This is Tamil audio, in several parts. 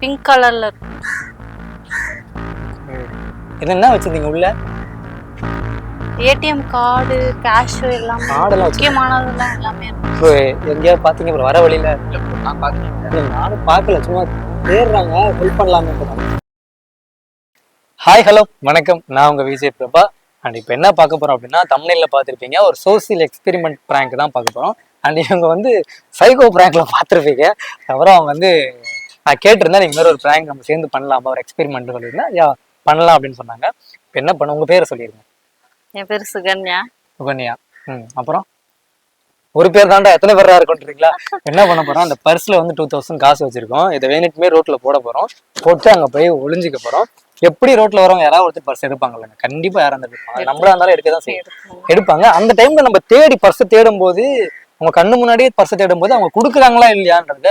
பிங்க் கலர்ல இருக்கும் இது என்ன வச்சிருந்தீங்க உள்ள? ஏடிஎம் கார்டு கேஷ் எல்லாமே கார்டெல்லாம் முக்கியமானதெல்லாம் எல்லாமே இப்போ எங்கேயாவது பார்த்தீங்க அப்புறம் வர வழியில? நான் பாக்குறேன் இல்ல, நானும் பார்க்கல. சும்மா தேடுறாங்க. ஹெல்ப் பண்ணலாமே ஹாய் ஹலோ வணக்கம். நான் உங்க விஜய் பிரபா. அண்ட் இப்போ என்ன பார்க்க போறோம் அப்படின்னா தமிழ்ல பார்த்துருப்பீங்க. ஒரு சோசியல் எக்ஸ்பெரிமெண்ட் ப்ராங்க் தான் பார்க்க போறோம். அண்ட் இவங்க வந்து சைக்கோ ப்ராங்க்ல பார்த்துருப்பீங்க. அப்புறம் அவங்க வந்து நான் கேட்டிருந்தேன் நீங்க மாதிரி ஒரு ப்ராங்க் நம்ம சேர்ந்து பண்ணலாமா? ஒரு எக்ஸ்பெரிமெண்ட் சொல்லியிருந்தேன். யா பண்ணலாம் அப்படின்னு சொன்னாங்க. இப்போ என்ன பண்ண உங்க பேரை சொல்லிருங்க. என் பேர் சுகன்யா. சுகன்யா. ம் அப்புறம்? ஒரு பேர் தாண்டா எத்தனை பேரா இருக்குன்றீங்களா? என்ன பண்ண போறோம்? அந்த பர்ஸ்ல வந்து டூ தௌசண்ட் காசு வச்சிருக்கோம். இதை வேணுட்டுமே ரோட்ல போட போறோம். போட்டு அங்க போய் ஒளிஞ்சிக்க போறோம். எப்படி ரோட்ல வரவங்க யாராவது ஒருத்தர் பர்ஸ் எடுப்பாங்கல்ல கண்டிப்பா யாரும் அந்த எடுப்பாங்க. நம்மளா இருந்தாலும் எடுக்க தான் செய்யும். எடுப்பாங்க. அந்த டைம்ல நம்ம தேடி பர்ஸ் தேடும் போது அவங்க கண்ணு முன்னாடியே பர்ஸ் தேடும் போது அவங்க கொடுக்குறாங்களா இல்லையான்றத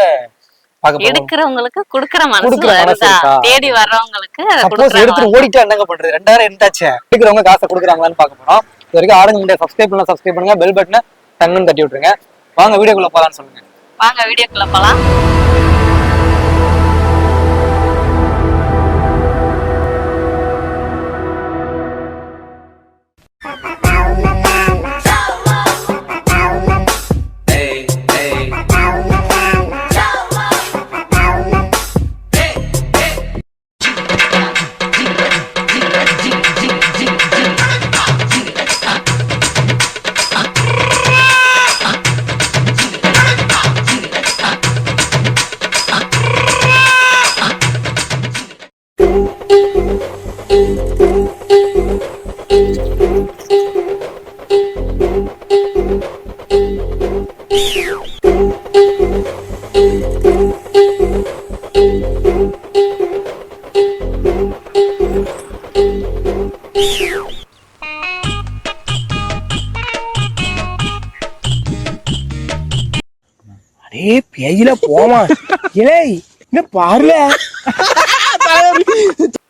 எடுக்கிறவங்களுக்கு குடுக்கற மனசு வருதா? தேடி வர்றவங்களுக்கு சப்போஸ் எடுத்துட்டு ஓடிட்டா என்னங்க பண்றது ரெண்டாயிரம் எடுத்தாச்சு. எடுக்கிறவங்க காசை கொடுக்குறாங்களான்னு பார்க்க போறோம். இது வரைக்கும் ஆரஞ்சு முண்டை சப்ஸ்கிரைப் பண்ணலாம் சப்ஸ்கிரைப் பண்ணுங்க. பெல் பட்டனை டங்குன்னு தட்டி விட்டுருங்க. வாங்க வீடியோக்குள்ள போலாம்னு சொல்லுங்க. வாங்க வீடியோக்குள்ள போலாம். அடே பேஜில போமா இலே என்ன பாருல.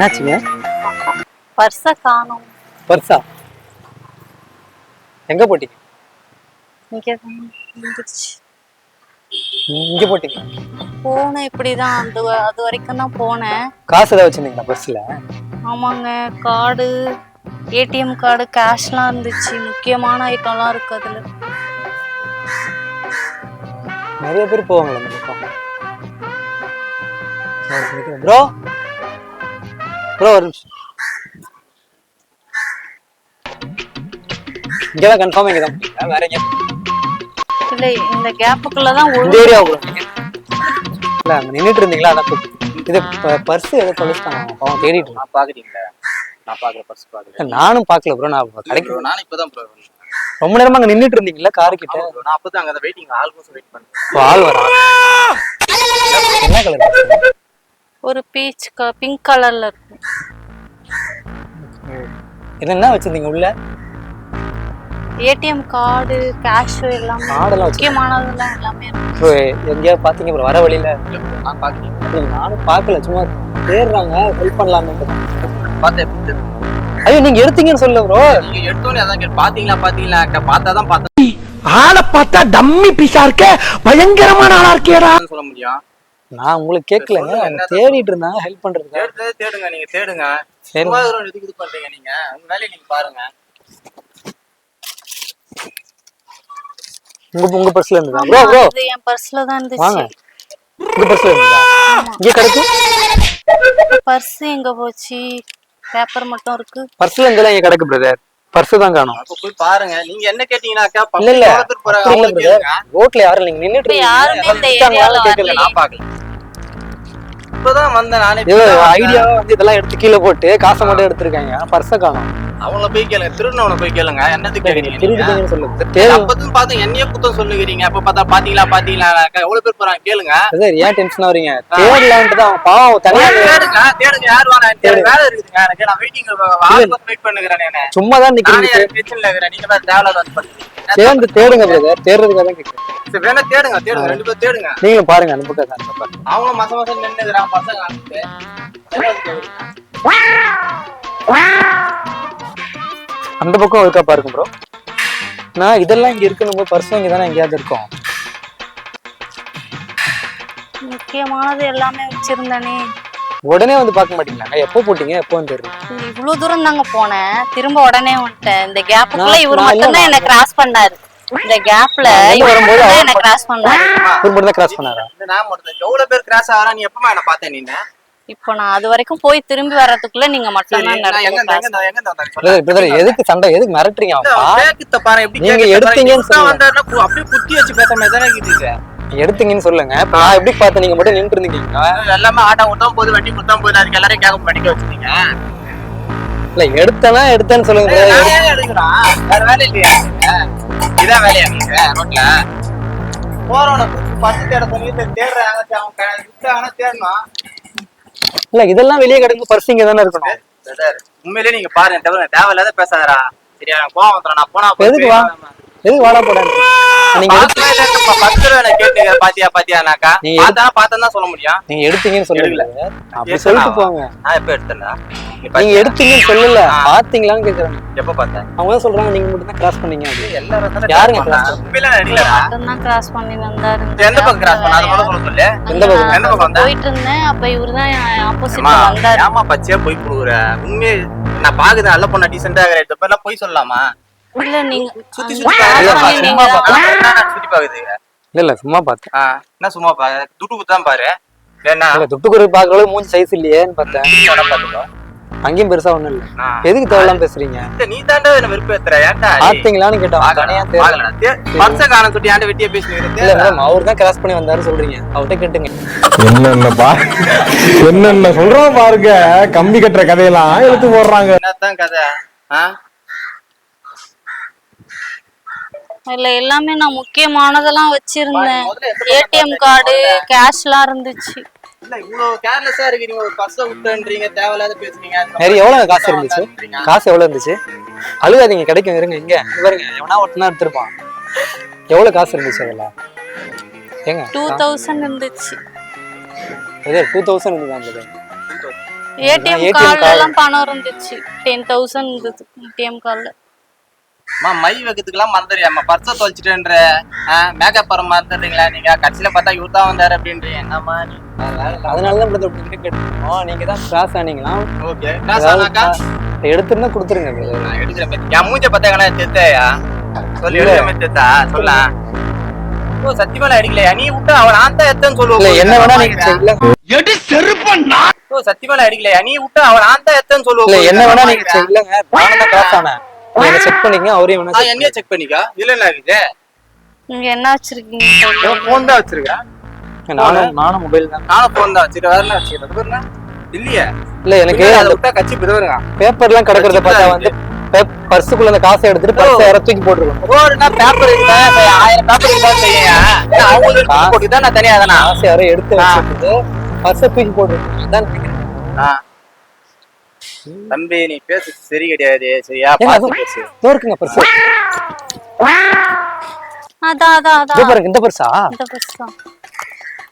என்னாச்சுங்க? பர்ஸ காணோம். பர்ஸா எங்க போட்டீங்க? இங்க இங்க போட்டீங்க? போனேன் இப்படிதான். அந்த அது வரைக்கும் தான் போனேன். காசு ஏதாவது வச்சிருந்தீங்களா பர்ஸ்ல? ஆமாங்க கார்டு ஏடிஎம் கார்டு கேஷ்லாம் இருந்துச்சு. முக்கியமான ஐட்டம்லாம் இருக்கு அதுல. நிறைய பேர் போவாங்களே ப்ரோ ப்ரோ ஒரு நிமிஷம். இங்கதான் கன்ஃபார்ம் இங்க தான் போறீங்களா? வேற எங்க இல்ல இந்த கேப்புக்குள்ள தான் இந்த ஏரியா இல்ல அங்க நின்னுட்டு இருந்தீங்களா? அதான். இது பர்ஸ் ஏதோ தொலைச்சிட்டாங்க பாவம் தேடிட்டு. நான் பாக்குறீங்களா நான் பாக்குற பர்ஸ் பாக்குறேன் நானும் பார்க்கல ப்ரோ நான் கடைக்கு Bro, நானும் இப்பதான் ப்ரோ ரொம்ப நேரமா அங்க நின்னுட்டு இருந்தீங்களா காரு கிட்ட? நான் அப்பதான் அங்க வெயிட்டிங் ஆல்மோஸ்ட் வெயிட் பண்ணேன். ஆள் வரா என்ன கலர் ஒரு பீச் பிங்க் கலர்ல இருக்கும். இது என்ன வச்சிருந்தீங்க உள்ள? ஏடிஎம் கார்டு கேஷ் எல்லாமே கார்டெல்லாம் முக்கியமானதெல்லாம் எல்லாமே இருக்கு இப்போ எங்கேயாவது பாத்தீங்க அப்புறம் வர வழியில. நான் இல்ல, நானும் பார்க்கல. சும்மா தேடுறாங்க. ஹெல்ப் பண்ணலாமே. பார்த்தேன்? ஐயோ நீங்க எடுத்தீங்கன்னு சொல்ல ப்ரோ நீங்க எடுத்தோன்னே அதான் பாத்தீங்களா பாத்தீங்களா பார்த்தா தான் பார்த்தேன். ஆளை பார்த்தா டம்மி பீஸா இருக்க? பயங்கரமான ஆளா இருக்கேடா சொல்ல முடியும். நான் உங்களுக்கு கேட்கலங்க. அவங்க தேடிட்டு இருந்தாங்க ஹெல்ப் பண்றதுக்கு தேடுறதே தேடுங்க நீங்க தேடுங்க. ஒரு எதுக்கு இது பண்றீங்க நீங்க? உங்க வேலையை நீங்க பாருங்க. உங்க உங்க பர்ஸ்ல இருந்ததா? ப்ரோ ப்ரோ இது என் பர்ஸ்ல தான் வாங்க. இருந்துச்சு உங்க பர்ஸ்ல இருந்ததா? இங்க கிடக்கு பர்ஸ் எங்க போச்சு? பேப்பர் மட்டும் இருக்கு. பர்ஸ்ல இருந்தெல்லாம் இங்க கிடக்கு பிரதர் பர்ஸ் தான் காணும். அப்ப போய் பாருங்க. நீங்க என்ன கேட்டீங்கன்னாக்கா இல்ல போறாங்க அப்படி இல்ல அவங்களுக்கு பிரதர் கேளுங்க. ரோட்ல யாரும் இல்லைங்க. நின்னுட்டு யாருமே இந்த இருக்கீங்க. ஏரியால கேட்கல. நான் பாக்கல இப்பதான் வந்தேன். நானே. ஐடியாவா வந்து இதெல்லாம் எடுத்து கீழே போட்டு காசை மட்டும் எடுத்திருக்காங்க. பர்ஸ காணும். அவங்கள போய் கேளுங்க திருநவனை போய் கேளுங்க. என்னத்துக்கு கேக்குறீங்க சொல்லுங்க தேவை. அப்பதான் பார்த்தா என்னையே குத்தம் சொல்லுகிறீங்க. அப்ப பார்த்தா பாத்தீங்களா பாத்தீங்களா? எவ்வளவு பேர் போறாங்க? கேளுங்க. பிரதர் ஏன் டென்ஷன் ஆவறீங்க தேடலான்ட்டு தான் பாவம் தனியா தேடுங்க தேடுங்க. யார் வரா? எனக்கு வேலை இருக்குதுங்க. எனக்கு நான் வெயிட்டிங் வெயிட் பண்ணுகிறேன் சும்மா தான் நிக்கிறீங்க கிச்சன்ல இருக்கிறேன். நீங்க தான் தேவையில்லாத வந்து பண்ணுறீங்க சேர்ந்து தேடுங்க பிரதர் தேடுறதுக்காக தான் கேட்கிறேன் சரி வேணா தேடுங்க தேடுங்க. ரெண்டு பேரும் தேடுங்க. நீங்களும் பாருங்க அந்த பக்கம் அந்த பக்கம் அவங்களும் மாசம் மாசம் நின்னுக்கிறான் பசங்க அனுப்பிட்டு? அந்த பக்கம் இருக்கா பாருங்க ப்ரோ நான் இதெல்லாம் இங்க இருக்கணும் பர்ஸ் இங்க தானே எங்கேயாவது இருக்கும். முக்கியமானது எல்லாமே வச்சிருந்தேனே. உடனே வந்து பார்க்க மாட்டீங்களா எப்போ போட்டீங்க? எப்போ வந்து தெரியும் இவ்வளவு தூரம் தாங்க போனேன். திரும்ப உடனே வந்துட்டேன். இந்த கேப்புக்குள்ள இவர் மட்டும் தான் என்ன கிராஸ் பண்ணாரு. இந்த கேப்ல இவர் வரும்போது என்ன கிராஸ் பண்ணாரு. ஒரு மட்டும் தான் கிராஸ் பண்ணாரா? இந்த நான் மட்டும் எவ்வளவு பேர் கிராஸ் ஆகிறா நீ எப்பமா என்ன பார்த்தேன் நீ இப்போ நான் அது வரைக்கும் போய் திரும்பி வர்றதுக்குள்ள நீங்க மட்டும் தான் எதுக்கு சண்டை? எதுக்கு மிரட்டுறீங்க? நீங்க. எடுத்தீங்கன்னு அப்படியே குத்தி வச்சு பேச மாதிரி தானே இருக்குது எடுத்தீங்கன்னு சொல்லுங்க. இப்ப நான் எப்படி பார்த்தேன் நீங்க மட்டும் நின்று இருந்தீங்க எல்லாமே ஆட்டோ விட்டான் போது வண்டி குத்தாம் போது அதுக்கு எல்லாரையும் கேட்க படிக்க வச்சுட்டீங்க இல்ல எடுத்தனா எடுத்தேன்னு சொல்லுங்க வேற வேலை இல்லையா? இதான் வேலையா உங்களுக்கு ரோட்ல? போறவன பத்து தேட சொல்லி தேடுறாங்க அவன் விட்டாங்கன்னா தேடணும் இல்ல இதெல்லாம் வெளியே கிடக்கு பர்ஸ் இங்க தானே இருக்கணும். உண்மையிலேயே நீங்க பாருங்க தேவையில்லாத பேசாதடா. சரியா கோவம் வந்துடும் நான் போனா எதுக்கு எதுக்கு வாடா போட. நீங்க பாத்தியா பாத்தியானாக்கா நீங்க பார்த்தா பார்த்தா தான் சொல்ல முடியும். நீங்க எடுத்தீங்கன்னு சொல்லல அப்படி? சொல்லிட்டு போங்க. நான் எப்ப எடுத்தேன்டா? நீ நீங்க? எடுத்தீங்கன்னு சொல்லல. பாத்தீங்களான்னு கேக்குறாங்க எப்ப பார்த்தேன்? அவங்க தான் சொல்றாங்க நீங்க மட்டும் தான் கிராஸ் பண்ணீங்க எல்லாரும் யாருங்க? உண்மையில தான் கிராஸ் பண்ணி? வந்தாரு இந்த எந்த பக்கம் கிராஸ் பண்ண? அது மட்டும் சொல்ல சொல்லு. எந்த பக்கம்? எந்த பக்கம் வந்த? போயிட்டு இருந்தேன். அப்ப இவரு தான் ஆப்போசிட்ல வந்தாரு. ஏம்மா பச்சையா போய் கொடுக்குற? உண்மையே நான் பாக்குது நல்ல பொண்ணா இருக்கிற இந்த பேர்லாம் போய் சொல்லலாமா? இல்ல நீங்க சுத்தி சுத்தி சும்மா சுத்தி பாக்குது. இல்ல இல்ல சும்மா பார்த்தேன் ஆ, என்ன சும்மா பாரு துட்டு குத்தான் பாரு. என்ன? துட்டுக்குரு பாக்குற அளவுக்கு மூஞ்சி சைஸ் இல்லையேன்னு பார்த்தேன். பாத்துக்கோ. அங்கேயும் பெருசா ஒண்ணும் இல்ல. எதுக்கு தேவையில்லாம பேசுறீங்க? நீ தாண்டா என்ன வெறுப்பேத்துற ஏன்டா? பாத்தீங்களான்னு கேட்டோம். தே- பர்ஸ காணோம் சொல்லிட்டு ஏன்டா வெட்டியா பேசினுக்கிற? இல்ல மேடம் அவர் தான் கிராஸ் பண்ணி வந்தாரு சொல்றீங்க. அவர்கிட்ட கேட்டுங்க. என்னென்ன பா என்னென்ன சொல்றோம் பாருங்க. கம்பி கட்டுற கதையெல்லாம் எடுத்து போடுறாங்க. என்னத்தான் கதை? ஆ? இல்ல எல்லாமே நான் முக்கியமானதெல்லாம் வச்சிருந்தேன். ஏடிஎம் கார்டு கேஷ்லாம் இருந்துச்சு. நிறைய எவ்வளவு காசு இருந்துச்சு. காசு எவ்வளவு இருந்துச்சு? அழுகாதீங்க கிடைக்கும் இருங்க இங்க. இங்க பாருங்க எவனா ஒருத்தனா எடுத்திருப்பான். எவ்வளவு காசு இருந்துச்சு அதுல? ஏங்க டூ தௌசண்ட் இருந்துச்சு. இது டூ தௌசண்ட் இருந்தது ஏடிஎம் கார்டுல. எல்லாம் பணம் இருந்துச்சு. டென் தௌசண்ட் இருந்தது ஏடிஎம் கார்டுல. அம்மா, மை வைக்கிறதுக்கெல்லாம் மறந்துடுறியாம்மா? பர்ஸ தொலைச்சிட்டேன்ற, makeup வர மறந்துடுறீங்களா நீங்க? கடைசியில பார்த்தா இவரு தான் வந்தாரு அப்படின்றீங்க. என்னம்மா. அதனால தான் பிரதர் உங்ககிட்ட கேட்டோம் நீங்க தான் கிராஸ் ஆனீங்களா ஆனாக்கா? எடுத்திருந்தா கொடுத்துருங்க brother. நான் எடுக்கிறேன் பாரு. என் மூஞ்ச பார்த்தா எங்கனா தெத்தையா? சொல்லு, எடுக்கிற மாதிரி தெத்தா? சொல்லா. ஓ, சத்தியமா நான் அடிக்கலையா? நீ விட்டா அவன் நான் தான் எத்தேன்னு சொல்லுவ இல்ல போல. என்ன வேணா நான் நீங்க எடி செருப்பண்ணா ஓ, சத்தியமா நான் அடிக்கலையா? நீ விட்டா அவன் நான் தான் எத்தேன்னு சொல்லுவ இல்ல போல. என்ன வேணா நான் நீங்க. செய்யலங்க நானும் தான் கிராஸ் ஆனேன் நீங்க செக் பண்ணிங்க அவரையும் வேணா என்னைய செக் பண்ணிக்கா இதுல என்ன இருக்குது நீங்க என்ன வச்சிருக்கீங்க. போன் தான் வச்சிருக்கேன். நானும் நானும் மொபைல் தான். நானும் போன் தான் வச்சிருக்கேன். வேற என்ன வச்சிருக்கேன்? இல்லையே? இல்ல எனக்கு அதை விட்டா கட்சி பிதவருங்க பேப்பர்லாம் கிடக்கிறத பார்த்தா வந்து பர்சுக்குள்ள அந்த காசை எடுத்துட்டு பர்ஸ் யார தூக்கி போட்டுருக்கோம் ரோடுனா பேப்பர் இருந்தா ஆயிரம் பேப்பர் இருந்தா போட்டு தான் நான் தனியா தானா? காசை யாரோ எடுத்து வச்சுட்டு பர்ஸை தூக்கி போட்டுருக்கோம் அதான் நினைக்கிறேன் தம்பி நீ பேசு சரி கிடையாது. சரியா பேசு. இதோ இருக்குங்க பர்ஸ் அதான் அதான் இதோ அதான் பாருங்க இந்த பர்ஸா இந்த தான்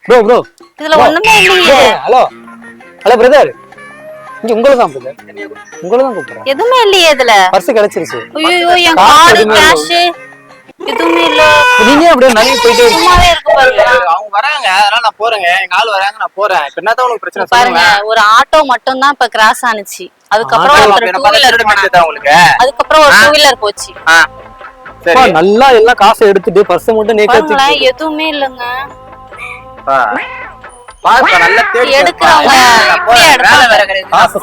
ப்ரோ ப்ரோ. இதுல ஒண்ணுமே இல்லையே. ஹலோ. ஹலோ பிரதர் இங்க உங்களை தான் பிரதர் உங்களை தான் கூப்பிடுறேன். எதுவுமே இல்லையே இதுல. பர்ஸ் கிடைச்சிருச்சு. ஐயோ என் கார்டு கேஷ் எதுவுமே இல்ல. நீங்க அப்படியே நிறைய போயிட்டே சும்மாவே இருக்கு பாருங்க. அவங்க வராங்க. அதனால நான் போறேங்க. எங்க ஆள் வராங்க நான் போறேன். இப்ப என்னதான் உனக்கு பிரச்சனை பாருங்க ஒரு ஆட்டோ மட்டும் தான் இப்ப கிராஸ் ஆனுச்சு. அதுக்கப்புறம் டூ வீலர் உங்களுக்கு? அதுக்கப்புறம் ஒரு டூ வீலர் போச்சு. நல்லா எல்லாம் காசை எடுத்துட்டு பர்ஸ் மட்டும் நேக்கா எதுவுமே இல்லைங்க.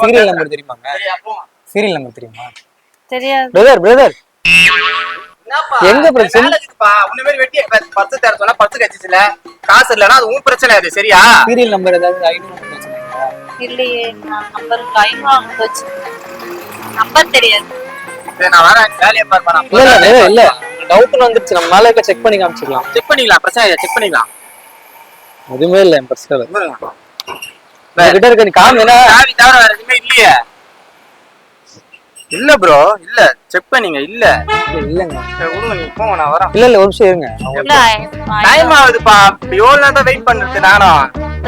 சீரியல் நம்பர் தெரியுமாங்க? சரி, அப்போ. சீரியல் நம்பர் தெரியுமா? தெரியாது. Brother brother? எங்க பிரச்சனை? பத்து தேட சொன்னா பத்து கட்சிச்சுல காசு இல்லைன்னா அது உன் பிரச்சனை அது சரியா? சீரியல் நம்பர் ஏதாவது ஐநூறு? இல்லையே நம்பர் ஐநூறு வச்சு நம்பர் தெரியாது. நான் வரேன். வேலையை பார்ப்பேன் இல்ல இல்ல வந்துருச்சு. நம்ம மேல செக் பண்ணி காமிச்சிக்கலாம் செக் பண்ணிக்கலாம். பிரச்சனை இல்லை செக் பண்ணிக்கலாம். எதுவுமே இல்ல என் பாருங்க. கிட்ட இருக்க நீ காமி என்ன? தவிர வேற எதுவுமே இல்லையே. இல்ல ப்ரோ இல்ல. செக் பண்ணீங்க இல்ல. இல்லங்க. சரி, விடுங்க நீங்க போங்க நான் வரேன் இல்ல இல்ல ஒரு நிமிஷம் இருங்க. இல்ல டைம் ஆகுதுப்பா. எவ்வளவு நேரம் தான் வெயிட் பண்றது நானும்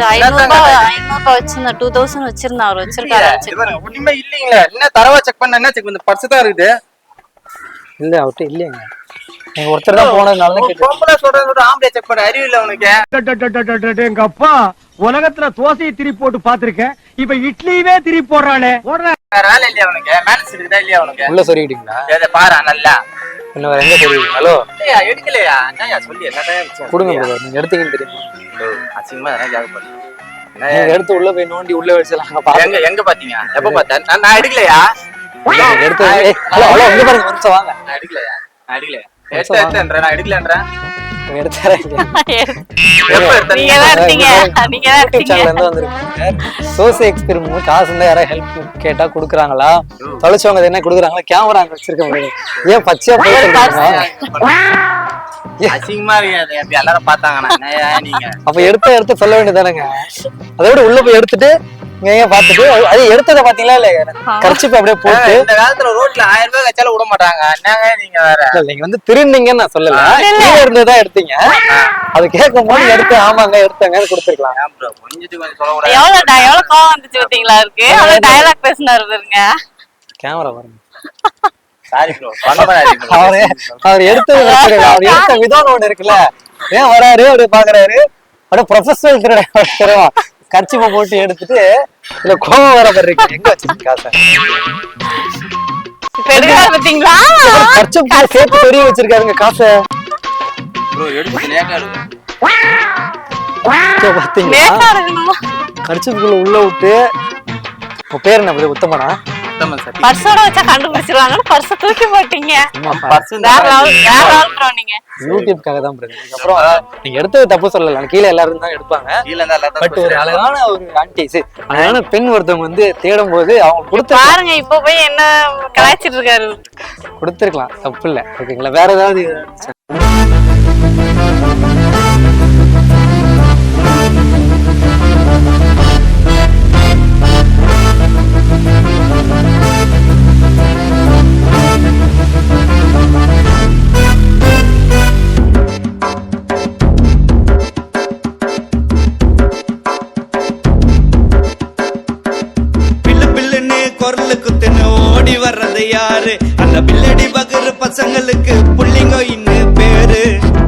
ஐநூறு ரூபாய் ஐநூறு ரூபாய் வச்சிருந்தேன் டூ தௌசண்ட் வச்சிருந்தேன் அவர் வச்சிருக்காரு? இது பாருங்க, ஒண்ணுமே இல்லைங்களே. என்ன தரவா செக் பண்ண என்ன செக் பண்ண? பர்ஸ் தான் இருக்குது. இல்ல அவர்கிட்ட இல்லையங்க நீங்க ஒருத்தர் தான் போனதுனால தான் கேட்டேன். பொம்பளை சொல்றது சொல்ற ஆம்பளை செக் பண்ண அறிவு இல்ல உனக்கு. எங்க அப்பா உலகத்துல தோசையை திருப்பி போட்டு பாத்திருக்கேன் இப்ப இட்லியவே திருப்பி போடுறானே போடுற. வேற வேலை இல்லையா உனக்கு? மேனஸ் இருக்குதா இல்லையா உனக்கு? உள்ள சொருகிட்டீங்களா எதை பாரு நல்லா. இன்னும் வேற எங்க சொருகிட்டீங்க ஹலோ? இல்லையா எடுக்கலையா? என்னய்யா சொல்லி என்ன கொடுங்க brother. நீங்க எடுத்தீங்கன்னு தெரியுமா. அசிங்கமா எதனா கேட்கப்படும் நீங்க எடுத்து உள்ள போய் நோண்டி உள்ள வச்சிடலாம். பாருங்க. எங்க எங்க பாத்தீங்க? எப்ப பார்த்தேன் நான் நான் எடுக்கலையா? எடுத்து ஹலோ ஹலோ இங்க பாருங்க ஒரு நிமிஷம் வாங்க. நான் எடுக்கலையா? நான் எடுக்கலையா? எடுத்து எடுத்துன்றேன் நான் எடுக்கலன்றேன் நீங்க எடுத்தீங்க நீங்க காசு யாராவது ஹெல்ப் கேட்டா குடுக்குறாங்களா தொலைச்சவங்க என்ன குடுக்குறாங்களா கேமரா அங்க வச்சிருக்க ஏன் பச்சையா போய் அசிங்கமா இருக்காது அப்படி எல்லாரும் பார்த்தாங்கன்னா நீங்க அப்ப எடுத்த எடுத்து சொல்ல வேண்டியதானங்க அதை உள்ள போய் எடுத்துட்டு இங்க ஏன் பார்த்துட்டு அது- எடுத்ததை பாத்தீங்களா இல்ல கரைச்சிப்பு அப்படியே போட்டு. இந்த காலத்துல ரோட்ல ஆயிரம் ரூபாய் கச்சாலும் விட மாட்டாங்க. என்னங்க நீங்க வேற? நீங்க வந்து திருநீங்கன்னு நான் சொல்லல. கீழே இருந்ததா எடுத்தீங்க. அது கேட்கும் போது எடுத்து ஆமாங்க எடுத்தாங்க கொடுத்துருக்கலாம். எவ்வளவு எவ்வளவு கோவம் வந்துச்சு பாத்தீங்களா இருக்கு அவர் டயலாக் பேசினாரு பாருங்க. கேமரா பாருங்க. அவரு அவர் எடுத்தது. அவர் எடுத்த விதம் ஒண்ணு இருக்குல்ல. ஏன் வராரு அப்படி பாக்குறாரு. அப்படியே ப்ரொஃபஷனல் திருட. கர்ச்சிப்பை போட்டு எடுத்துட்டு இல்ல கோவம் வர மாதிரி இருக்கு. எங்க வச்சிருக்கீங்க காசை? இப்ப பாத்தீங்களா? கர்ச்சிப்பு சேர்த்து பெரிய வச்சிருக்காருங்க காசை. பாத்தீங்களா? கர்ச்சிப்புக்குள்ள உள்ள விட்டு உங்க பேர் என்ன? உத்தமனா? பர்ஸோட வச்சா கண்டுபிடிச்சிருவாங்கன்னு பர்ஸ தூக்கி போட்டீங்க. வேற லெவல் வேற லெவல் ப்ரோ நீங்க. யூடியூப்காக தான் பிரதர் அப்புறம் நீங்க எடுத்தது தப்பு சொல்லல. கீழே எல்லாரும் தான் எடுப்பாங்க. கீழ பட் ஒரு அழகான ஒரு ஆன்டி அழகான பெண் ஒருத்தவங்க வந்து தேடும் போது அவங்க கொடுத்து பாருங்க இப்ப போய் என்ன கலாய்ச்சிட்டு இருக்காரு. கொடுத்துருக்கலாம். தப்பு இல்ல. ஓகேங்களா? வேற ஏதாவது ஓடி யாரு அந்த பில்லடி பகரு பசங்களுக்கு புள்ளிங்கோ பேரு.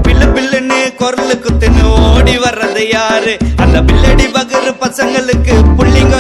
பில்லு பில்லுன்னு குரலு குத்துன்னு ஓடி வர்றது யாரு? அந்த பில்லடி பகரு பசங்களுக்கு புள்ளிங்கோ